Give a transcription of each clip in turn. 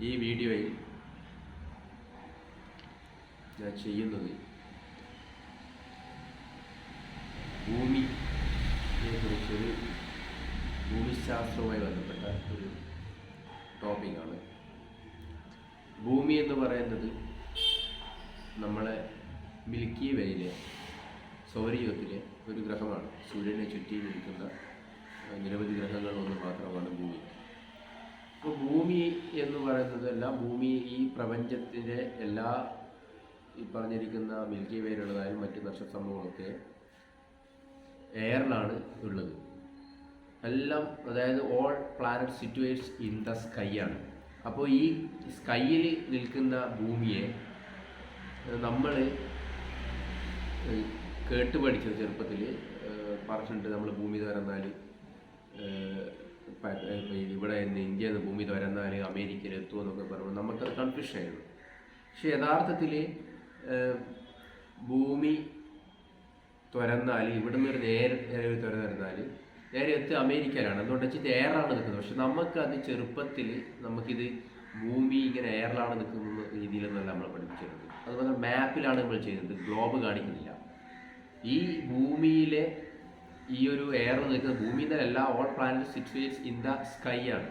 ഈ വീഡിയോയിൽ ഞാൻ ചെയ്യുന്നത് ഭൂമിയെ കുറിച്ചൊരു ഭൂമിശാസ്ത്രവുമായി ബന്ധപ്പെട്ട ഒരു ടോപ്പിക്കാണ്. ഭൂമി എന്ന് പറയുന്നത് നമ്മളെ മിൽക്കി വേയിലെ സൗരയൂഥത്തിലെ ഒരു ഗ്രഹമാണ്. സൂര്യനെ ചുറ്റി നിൽക്കുന്ന നിരവധി ഗ്രഹങ്ങളിൽ ഒന്ന് മാത്രമാണ് ഭൂമി അപ്പോൾ ഭൂമി എന്ന് പറയുന്നത് എല്ലാം ഭൂമി ഈ പ്രപഞ്ചത്തിന്റെ എല്ലാ ഈ പറഞ്ഞിരിക്കുന്ന മിൽക്കി വേയിലുള്ളതായാലും മറ്റ് നക്ഷത്രസമൂഹമൊക്കെ എയറിലാണ് ഉള്ളത്. എല്ലാം അതായത് all planet situates in the sky ആണ്. അപ്പോൾ ഈ സ്കൈയിൽ നിൽക്കുന്ന ഭൂമിയെ നമ്മൾ കേട്ട് പഠിച്ചത് ചെറുപ്പത്തിൽ പറഞ്ഞിട്ടുണ്ട് നമ്മൾ ഭൂമി തുറന്നാൽ ഇവിടെ ഇന്ത്യയിൽ നിന്ന് ഭൂമി അല്ലെങ്കിൽ അമേരിക്കയിൽ എത്തുമെന്നൊക്കെ പറയുമ്പോൾ നമുക്കത് കൺഫ്യൂഷൻ ആയിരുന്നു. പക്ഷെ യഥാർത്ഥത്തിൽ ഭൂമി തുരന്നാൽ ഇവിടുന്ന് ഒരു നേരെ തുരന്നിരുന്നാൽ നേരെ എത്തി അമേരിക്കയിലാണ്. അതുകൊണ്ട് വെച്ചിട്ട് എയറാണ് നിൽക്കുന്നത്. പക്ഷെ നമുക്കത് ചെറുപ്പത്തിൽ നമുക്കിത് ഭൂമി ഇങ്ങനെ എയറിലാണ് നിൽക്കുന്ന രീതിയിലൊന്നല്ല നമ്മൾ പഠിപ്പിച്ചിരുന്നത്. അതുപോലെ മാപ്പിലാണ് നമ്മൾ ചെയ്യുന്നത്. ഗ്ലോബ് കാണിക്കുന്നില്ല. ഈ ഭൂമിയിലെ ഈ ഒരു എയർ എന്ന് വെച്ചാൽ ഭൂമിയിൽ എല്ലാ all planet situates in the sky ആണ്.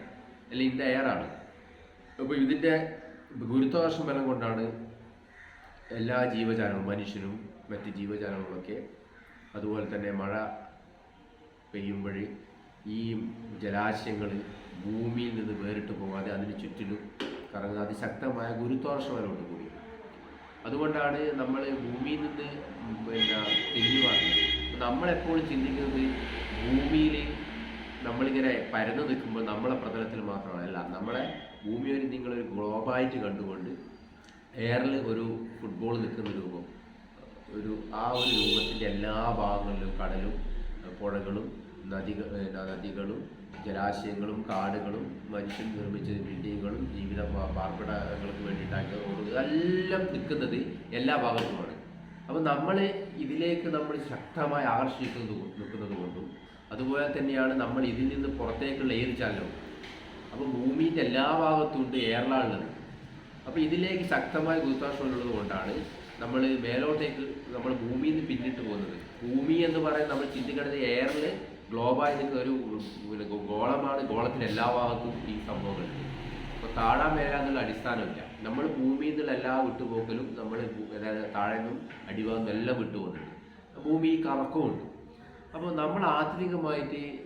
അല്ലെ ഇൻ ദ എയർ ആണ്. അപ്പോൾ ഇതിന്റെ ഗുരുത്വാകർഷണ ബലം കൊണ്ടാണ് എല്ലാ ജീവജാലങ്ങളും മനുഷ്യനും മറ്റ് ജീവജാലങ്ങളൊക്കെ അതുപോലെ തന്നെ മഴ പെയ്യുമ്പോൾ ഈ ജലാശയങ്ങൾ ഭൂമിയിൽ നിന്ന് വേറിട്ട് പോകാതെ അതിന് ചുറ്റിലും കറങ്ങുന്ന അതിശക്തമായ ഗുരുത്വാകർഷണ ബലമുണ്ട് കൂടി അതുകൊണ്ടാണ് നമ്മൾ ഭൂമിയിൽ നിന്ന് പിന്നെ തിരിഞ്ഞു മാറുന്നത് നമ്മളെപ്പോഴും ചിന്തിക്കുന്നത് ഭൂമിയിൽ നമ്മളിങ്ങനെ പരന്നു നിൽക്കുമ്പോൾ നമ്മളെ പ്രതലത്തിൽ മാത്രമാണ്. അല്ല നമ്മളെ ഭൂമി ഒരു നിങ്ങളൊരു ഗ്ലോബായിട്ട് കണ്ടുകൊണ്ട് എയറിൽ ഒരു ഫുട്ബോൾ നിൽക്കുന്ന രൂപം ഒരു ആ ഒരു രൂപത്തിന്റെ എല്ലാ ഭാഗങ്ങളിലും കടലും പുഴകളും നദികൾ നദികളും ജലാശയങ്ങളും കാടുകളും മനുഷ്യൻ നിർമ്മിച്ച ബിൽഡിങ്ങുകളും ജീവിത പാർപ്പിടങ്ങൾക്ക് വേണ്ടിയിട്ടാക്കിയ എല്ലാം നിൽക്കുന്നത് എല്ലാ ഭാഗത്തുമാണ്. അപ്പോൾ നമ്മൾ ഇതിലേക്ക് നമ്മൾ ശക്തമായി ആകർഷിക്കുന്നത് നിൽക്കുന്നത് കൊണ്ടും അതുപോലെ തന്നെയാണ് നമ്മൾ ഇതിൽ നിന്ന് പുറത്തേക്കുള്ള ഏത് ചലനവും അപ്പോൾ ഭൂമിന്റെ എല്ലാ ഭാഗത്തും ഉണ്ട് ഉള്ളത് അപ്പോൾ ഇതിലേക്ക് ശക്തമായ ഗുരുത്വാകർഷണമുള്ളത് കൊണ്ടാണ് നമ്മൾ മേലോട്ടേക്ക് നമ്മൾ ഭൂമിയിൽ നിന്ന് പിന്നിട്ട് പോകുന്നത്. ഭൂമി എന്ന് പറയുന്നത് നമ്മൾ ചിന്തിക്കുന്നത് എയറിൽ ഗ്ലോബായി നിൽക്കുന്ന ഒരു ഗോളമാണ് ഗോളത്തിന്റെ എല്ലാ ഭാഗത്തും ഈ സംഭവങ്ങളുണ്ട് അപ്പോൾ താഴാൻ മേലാന്നുള്ള അടിസ്ഥാനമില്ല. നമ്മൾ ഭൂമിയിൽ നിന്നുള്ള എല്ലാ വിട്ടുപോക്കലും നമ്മൾ അതായത് താഴെ നിന്നും എല്ലാം വിട്ടുപോകുന്നുണ്ട്. ഭൂമി കറക്കമുണ്ട് അപ്പോൾ നമ്മൾ ആധുനികമായിട്ട്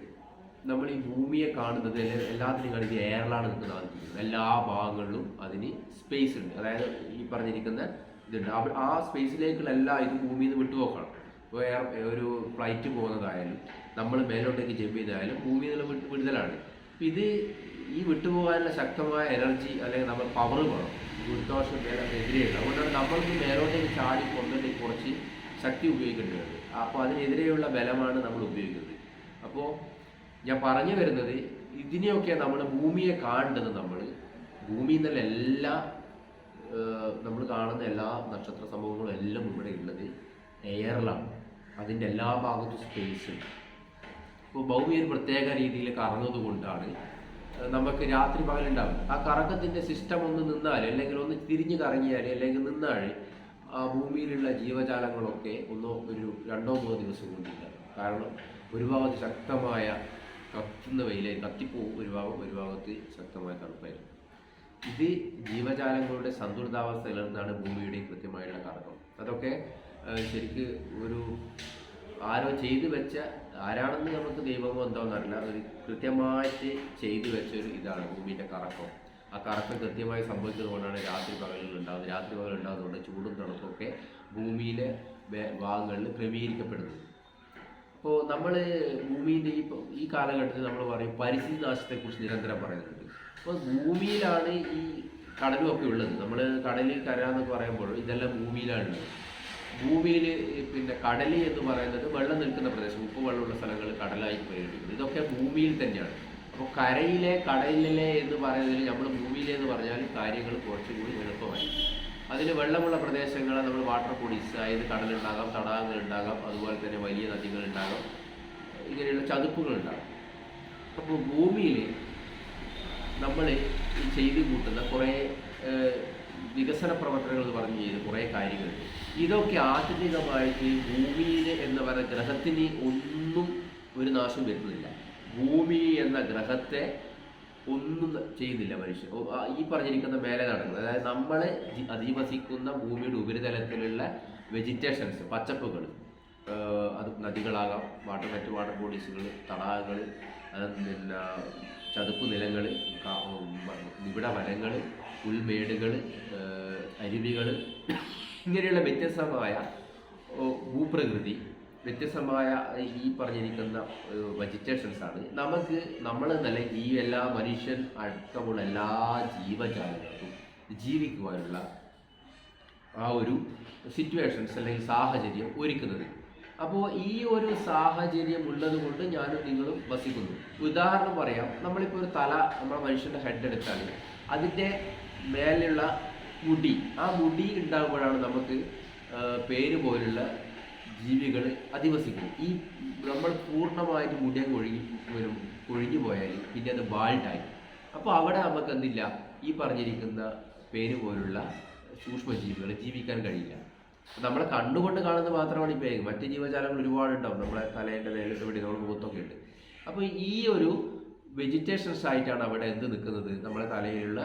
നമ്മൾ ഈ ഭൂമിയെ കാണുന്നത് എല്ലാ- എല്ലാത്തിനും കാണിച്ച് എയറിലാണ് നിൽക്കുന്നത് എല്ലാ ഭാഗങ്ങളിലും അതിന് സ്പേസ് ഉണ്ട്. അതായത് ഈ പറഞ്ഞിരിക്കുന്ന ഇതുണ്ട്. ആ സ്പേസിലേക്കുള്ള എല്ലാ ഇതും ഭൂമിയിൽ നിന്ന് വിട്ടുപോക്കണം ഇപ്പോൾ ഒരു ഫ്ലൈറ്റ് പോകുന്നതായാലും നമ്മൾ മേലോട്ടേക്ക് ജമ്പ് ചെയ്തായാലും ഭൂമിയിൽ നിന്ന് വിടുതലാണ്. ഇത് ഈ വിട്ടുപോകാനുള്ള ശക്തമായ എനർജി അല്ലെങ്കിൽ നമ്മൾ പവർ വേണം. ഗുരുദോഷം എതിരെയുള്ള അതുകൊണ്ടാണ് നമ്മൾക്ക് മേലോട്ടേക്ക് ചാടി കൊണ്ടിട്ട് കുറച്ച് ശക്തി ഉപയോഗിക്കേണ്ടി വരുന്നത് അപ്പോൾ അതിനെതിരെയുള്ള ബലമാണ് നമ്മൾ ഉപയോഗിക്കുന്നത്. അപ്പോൾ ഞാൻ പറഞ്ഞു വരുന്നത് ഇതിനെയൊക്കെ നമ്മൾ ഭൂമിയെ കാണേണ്ടത് നമ്മൾ ഭൂമിയിൽ നിന്നുള്ള എല്ലാ നമ്മൾ കാണുന്ന എല്ലാ നക്ഷത്ര സംഭവങ്ങളും എല്ലാം ഇവിടെ ഉള്ളത് എയറിലാണ് അതിന്റെ എല്ലാ ഭാഗത്തും സ്പേസ് ഉണ്ട്. ഇപ്പോൾ ഭൗമി ഒരു പ്രത്യേക രീതിയിൽ കറങ്ങുന്നത് കൊണ്ടാണ് നമുക്ക് രാത്രി പകലുണ്ടാവും. ആ കറക്കത്തിന്റെ സിസ്റ്റം ഒന്ന് നിന്നാൽ അല്ലെങ്കിൽ ഒന്ന് തിരിഞ്ഞു കറങ്ങിയാൽ അല്ലെങ്കിൽ നിന്നാൽ ആ ഭൂമിയിലുള്ള ജീവജാലങ്ങളൊക്കെ ഒന്നോ ഒരു രണ്ടോ മൂന്നോ ദിവസം കൊണ്ടില്ല കാരണം ഒരു ഭാഗത്ത് ശക്തമായ കത്തുന്ന വെയിലെ കത്തിപ്പോവും ഒരു ഭാഗം ഒരു ഭാഗത്ത് ശക്തമായ തണുപ്പായിരുന്നു ഇത് ജീവജാലങ്ങളുടെ സന്തുലിതാവസ്ഥയിൽ നിന്നാണ് ഭൂമിയുടെ കൃത്യമായുള്ള കറക്കം. അതൊക്കെ ശരിക്ക് ഒരു ആരോ ചെയ്തു വെച്ച ആരാണെന്ന് നമുക്ക് ദൈവമോ എന്താണെന്നറിയില്ല ഒരു കൃത്യമായിട്ട് ചെയ്തു വെച്ച ഒരു ഇതാണ് ഭൂമിയുടെ കറക്കം. ആ കറക്കം കൃത്യമായി സംഭവിച്ചത് കൊണ്ടാണ് രാത്രി പകലുകൾ ഉണ്ടാകുന്നത്. രാത്രി പകൽ ഉണ്ടാകുന്നതുകൊണ്ട് ചൂടും തണുപ്പൊക്കെ ഭൂമിയിലെ ഭാഗങ്ങളിൽ ക്രമീകരിക്കപ്പെടുന്നത്. അപ്പോൾ നമ്മൾ ഭൂമിന്റെ ഈ ഈ കാലഘട്ടത്തിൽ നമ്മൾ പറയും പരിസ്ഥിതി നാശത്തെക്കുറിച്ച് നിരന്തരം പറയുന്നുണ്ട്. അപ്പോൾ ഭൂമിയിലാണ് ഈ കടലും ഒക്കെ ഉള്ളത്. നമ്മൾ കടലിൽ കര എന്നൊക്കെ പറയുമ്പോൾ ഇതെല്ലാം ഭൂമിയിലാണ് ഉള്ളത്. ഭൂമിയിൽ പിന്നെ കടൽ എന്ന് പറയുന്നത് വെള്ളം നിൽക്കുന്ന പ്രദേശം ഉപ്പ് വെള്ളമുള്ള സ്ഥലങ്ങൾ കടലായി പരിഗണിക്കുന്നത് ഇതൊക്കെ ഭൂമിയിൽ തന്നെയാണ്. അപ്പോൾ കരയിലെ കടലിലെ എന്ന് പറയുന്നതിൽ നമ്മൾ ഭൂമിയിലെ എന്ന് പറഞ്ഞാൽ കാര്യങ്ങൾ കുറച്ചും കൂടി എളുപ്പമായി. അതിൽ വെള്ളമുള്ള പ്രദേശങ്ങൾ നമ്മൾ വാട്ടർ ബോഡീസ് അതായത് കടലുണ്ടാകാം തടാകങ്ങൾ ഉണ്ടാകാം അതുപോലെ തന്നെ വലിയ നദികൾ നദികളുണ്ടാകാം ഇങ്ങനെയുള്ള ചതുപ്പുകൾ ഉണ്ടാകും അപ്പോൾ ഭൂമിയിൽ നമ്മൾ ചെയ്തു കൂട്ടുന്ന കുറേ വികസന പ്രവർത്തനങ്ങൾ എന്ന് പറഞ്ഞ് ചെയ്ത് കുറേ കാര്യങ്ങൾ. ഇതൊക്കെ ആത്യന്തികമായിട്ട് ഭൂമിയിൽ എന്ന് പറയുന്ന ഗ്രഹത്തിന് ഒന്നും ഒരു നാശം വരുന്നില്ല ഭൂമി എന്ന ഗ്രഹത്തെ ഒന്നും ചെയ്യുന്നില്ല മനുഷ്യൻ. ഈ പറഞ്ഞിരിക്കുന്ന മേലെ നടക്കുന്നത് അതായത് നമ്മൾ അധിവസിക്കുന്ന ഭൂമിയുടെ ഉപരിതലത്തിലുള്ള വെജിറ്റേഷൻസ് പച്ചപ്പുകൾ അത് നദികളാകാം വാട്ടർ മറ്റ് വാട്ടർ ബോഡീസുകൾ തടാകങ്ങൾ പിന്നെ ചതുപ്പ് നിലങ്ങൾ നിബിഡ വനങ്ങൾ പുൽമേടുകൾ അരുവികൾ ഇങ്ങനെയുള്ള വ്യത്യസ്തമായ ഭൂപ്രകൃതി വ്യത്യസ്തമായ ഈ പറഞ്ഞിരിക്കുന്ന വെജിറ്റേഷൻസ് ആണ്. നമുക്ക് നമ്മൾ നല്ല ഈ എല്ലാ മനുഷ്യൻ അടക്കമുള്ള എല്ലാ ജീവജാലങ്ങൾക്കും ജീവിക്കുവാനുള്ള ആ ഒരു സിറ്റുവേഷൻസ് അല്ലെങ്കിൽ സാഹചര്യം ഒരുക്കുന്നത്. അപ്പോൾ ഈ ഒരു സാഹചര്യം ഉള്ളത് കൊണ്ട് ഞാനും നിങ്ങളും വസിക്കുന്നു. ഉദാഹരണം പറയാം നമ്മളിപ്പോൾ ഒരു തല നമ്മുടെ മനുഷ്യന്റെ ഹെഡ് എടുത്താൽ അതിന്റെ മേലുള്ള മുടി. ആ മുടി ഉണ്ടാകുമ്പോഴാണ് നമുക്ക് പേര് പോലുള്ള ജീവികൾ അധിവസിക്കുന്നത്. ഈ നമ്മൾ പൂർണമായിട്ട് മുടിയെ കൊഴുകി വരും കൊഴിഞ്ഞു പോയാൽ പിന്നെ അത് ബാൾട്ടായി അപ്പോൾ അവിടെ നമുക്ക് എന്തില്ല? ഈ പറഞ്ഞിരിക്കുന്ന പേര് പോലുള്ള സൂക്ഷ്മജീവികൾ ജീവിക്കാൻ കഴിയില്ല. നമ്മളെ കണ്ണുകൊണ്ട് കാണുന്നത് മാത്രമാണ് ഈ പേര്. മറ്റ് ജീവജാലങ്ങൾ ഒരുപാടുണ്ടാവും. നമ്മളെ തലേന്റെ മേലോട്ട് ഇവിടെ നമ്മുടെ മുഖത്തൊക്കെ ഉണ്ട്. അപ്പോൾ ഈ ഒരു വെജിറ്റേഷൻസ് ആയിട്ടാണ് അവിടെ എന്ത് നിൽക്കുന്നത്? നമ്മുടെ തലയിലുള്ള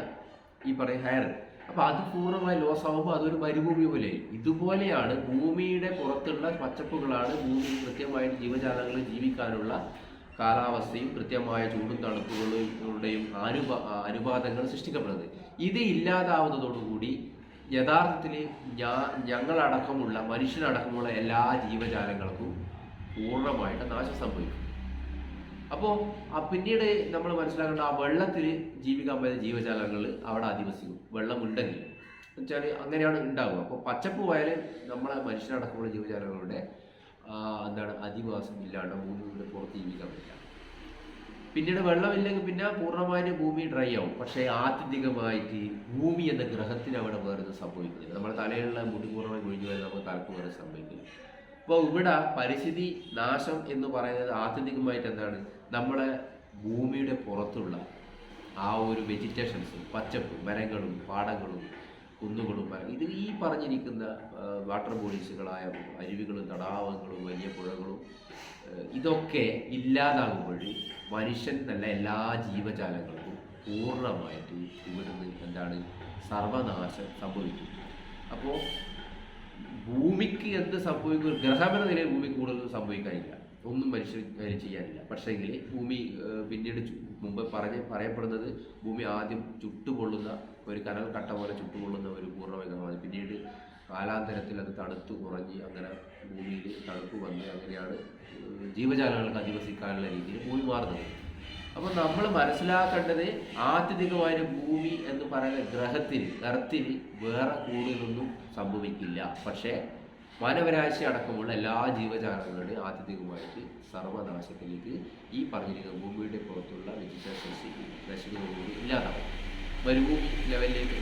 ഈ പറയും ഹയർ അപ്പോൾ അത് പൂർണമായി ലോസ് ആകുമ്പോൾ അതൊരു മരുഭൂമി പോലെ ഇതുപോലെയാണ് ഭൂമിയുടെ പുറത്തുള്ള പച്ചപ്പുകളാണ് ഭൂമി കൃത്യമായിട്ട് ജീവജാലങ്ങൾ ജീവിക്കാനുള്ള കാലാവസ്ഥയും കൃത്യമായ ചൂടും തണുപ്പുകളുടെയും അനുപാ അനുപാതങ്ങൾ സൃഷ്ടിക്കപ്പെടുന്നത്. ഇത് ഇല്ലാതാവുന്നതോടുകൂടി യഥാർത്ഥത്തിൽ ഞാ ഞങ്ങളടക്കമുള്ള മനുഷ്യനടക്കമുള്ള എല്ലാ ജീവജാലങ്ങൾക്കും പൂർണമായിട്ട് നാശം സംഭവിക്കും. അപ്പോൾ പിന്നീട് നമ്മൾ മനസ്സിലാക്കേണ്ട ആ വെള്ളത്തിൽ ജീവിക്കാൻ പറ്റുന്ന ജീവജാലങ്ങൾ അവിടെ അധിവസിക്കും വെള്ളമുണ്ടെങ്കിൽ. വെച്ചാൽ അങ്ങനെയാണ് ഉണ്ടാവുക. അപ്പോൾ പച്ചപ്പ് പോയാൽ നമ്മളെ മനുഷ്യനടക്കമുള്ള ജീവജാലങ്ങളുടെ എന്താണ് അധിവാസം ഇല്ലാണ്ട് ഭൂമിയുടെ പുറത്ത് ജീവിക്കാൻ പറ്റില്ല. പിന്നീട് വെള്ളമില്ലെങ്കിൽ പിന്നെ പൂർണമായിട്ട് ഭൂമി ഡ്രൈ ആവും. പക്ഷേ ആത്യന്തികമായിട്ട് ഭൂമി എന്ന ഗ്രഹത്തിന് അവിടെ വേറെ സംഭവിക്കുന്നില്ല. നമ്മുടെ തലയിലുള്ള മുടി പൂർണമായി ഒഴിഞ്ഞു വരെ നമുക്ക് തലക്ക് വേറെ സംഭവിക്കില്ല. അപ്പോൾ ഇവിടെ പരിസ്ഥിതി നാശം എന്ന് പറയുന്നത് ആത്യന്തികമായിട്ട് എന്താണ്? നമ്മളെ ഭൂമിയുടെ പുറത്തുള്ള ആ ഒരു വെജിറ്റേഷൻസ് പച്ചപ്പ് മരങ്ങളും പാടങ്ങളും കുന്നുകളും ഇത് ഈ പറഞ്ഞിരിക്കുന്ന വാട്ടർ ബോഡീസുകളായ അരുവികളും തടാകങ്ങളും വലിയ പുഴകളും ഇതൊക്കെ ഇല്ലാതാകുമ്പോൾ മനുഷ്യൻ നല്ല എല്ലാ ജീവജാലങ്ങൾക്കും പൂർണമായിട്ട് ഇവിടുന്ന് എന്താണ് സർവനാശം സംഭവിക്കും. അപ്പോൾ ഭൂമിക്ക് എന്ത് സംഭവിക്കും? ഗ്രഹമെന്ന ഭൂമി കൂടുതൽ സംഭവിക്കാനില്ല. ഒന്നും മനുഷ്യർ ചെയ്യാനില്ല. പക്ഷേങ്കിൽ ഭൂമി പിന്നീട് മുമ്പ് പറഞ്ഞ് പറയപ്പെടുന്നത് ഭൂമി ആദ്യം ചുട്ടുപൊള്ളുന്ന ഒരു കനൽ കട്ട പോലെ ചുട്ടുപൊള്ളുന്ന ഒരു പൂർണമേഘമാണ് പിന്നീട് കാലാന്തരത്തിൽ അത് തണുത്തു കുറഞ്ഞ് അങ്ങനെ ഭൂമിയിൽ തണുപ്പ് വന്ന് അങ്ങനെയാണ് ജീവജാലങ്ങൾക്ക് അധിവസിക്കാനുള്ള രീതിയിൽ ഭൂമി മാറുന്നത്. അപ്പോൾ നമ്മൾ മനസ്സിലാക്കേണ്ടത് ആത്യന്തികമായ ഭൂമി എന്ന് പറയുന്ന ഗ്രഹത്തിന് എർത്തിന് വേറെ കൂടുതലൊന്നും സംഭവിക്കില്ല. പക്ഷേ മാനവരാശി അടക്കമുള്ള എല്ലാ ജീവജാലങ്ങളുടെയും ആത്യന്തികമായിട്ട് സർവനാശത്തിലേക്ക് ഈ പറഞ്ഞിരിക്കുന്ന ഭൂമിയുടെ പുറത്തുള്ള വെജിറ്റേഷൻസ് നശിക്കുന്നതോടുകൂടി ഇല്ലാതാവും. മരുഭൂമി ലെവലിലേക്ക്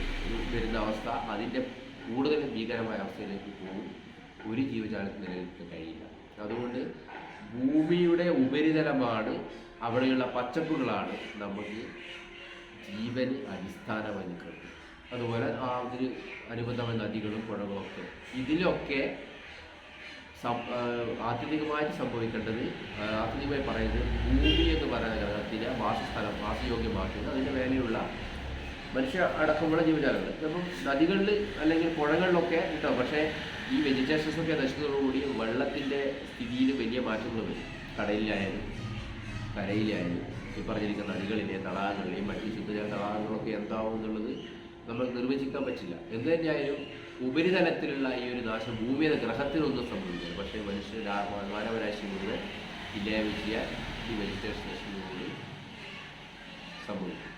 വരുന്ന അവസ്ഥ അതിന്റെ കൂടുതൽ ഭീകരമായ അവസ്ഥയിലേക്ക് പോകും. ഒരു ജീവജാലത്തിന് നിലനിൽക്കാൻ കഴിയില്ല. അതുകൊണ്ട് ഭൂമിയുടെ ഉപരിതലമാണ് അവിടെയുള്ള പച്ചപ്പുകളാണ് നമുക്ക് ജീവന് അടിസ്ഥാനമായി നിൽക്കുന്നത് അതുപോലെ അതിന് അനുബന്ധമായ നദികളും പുഴകളും ഒക്കെ. ഇതിലൊക്കെ ആത്യന്തികമായിട്ട് സംഭവിക്കേണ്ടത് ആത്യന്തികമായി പറയുന്നത് ഭൂമി എന്ന് പറയുന്ന ഗ്രഹത്തിലെ വാസസ്ഥലം വാസയോഗ്യമാക്കുന്നത് അതിന്റെ മേലെയുള്ള മനുഷ്യ അടക്കമുള്ള ജീവജാലങ്ങൾ. ഇപ്പം നദികളിൽ അല്ലെങ്കിൽ പുഴകളിലൊക്കെ കിട്ടാം പക്ഷേ ഈ വെജിറ്റേഷൻസ് ഒക്കെ നശിക്കുന്നതോടുകൂടി വെള്ളത്തിന്റെ സ്ഥിതിയിൽ വലിയ മാറ്റങ്ങൾ വരും. കടലിലായാലും കരയിലായാലും ഈ പറഞ്ഞിരിക്കുന്ന നദികളിലെ തടാകങ്ങളിലെയും മറ്റ് ശുദ്ധജല തടാകങ്ങളൊക്കെ എന്താവും എന്നുള്ളത് നമ്മൾ നിർവചിക്കാൻ പറ്റില്ല. എന്ത് തന്നെയായാലും ഉപരിതലത്തിലുള്ള ഈ ഒരു നാശം ഭൂമിയുടെ ഗ്രഹത്തിനൊന്നും സംഭവിക്കില്ല പക്ഷേ മനുഷ്യ മാനവരാശി മുഴുവൻ ഇല്ലായ്മ ചെയ്യാൻ ഈ വെജിറ്റേഷൻ നശിക്കുന്നതിൽ സംഭവിക്കും.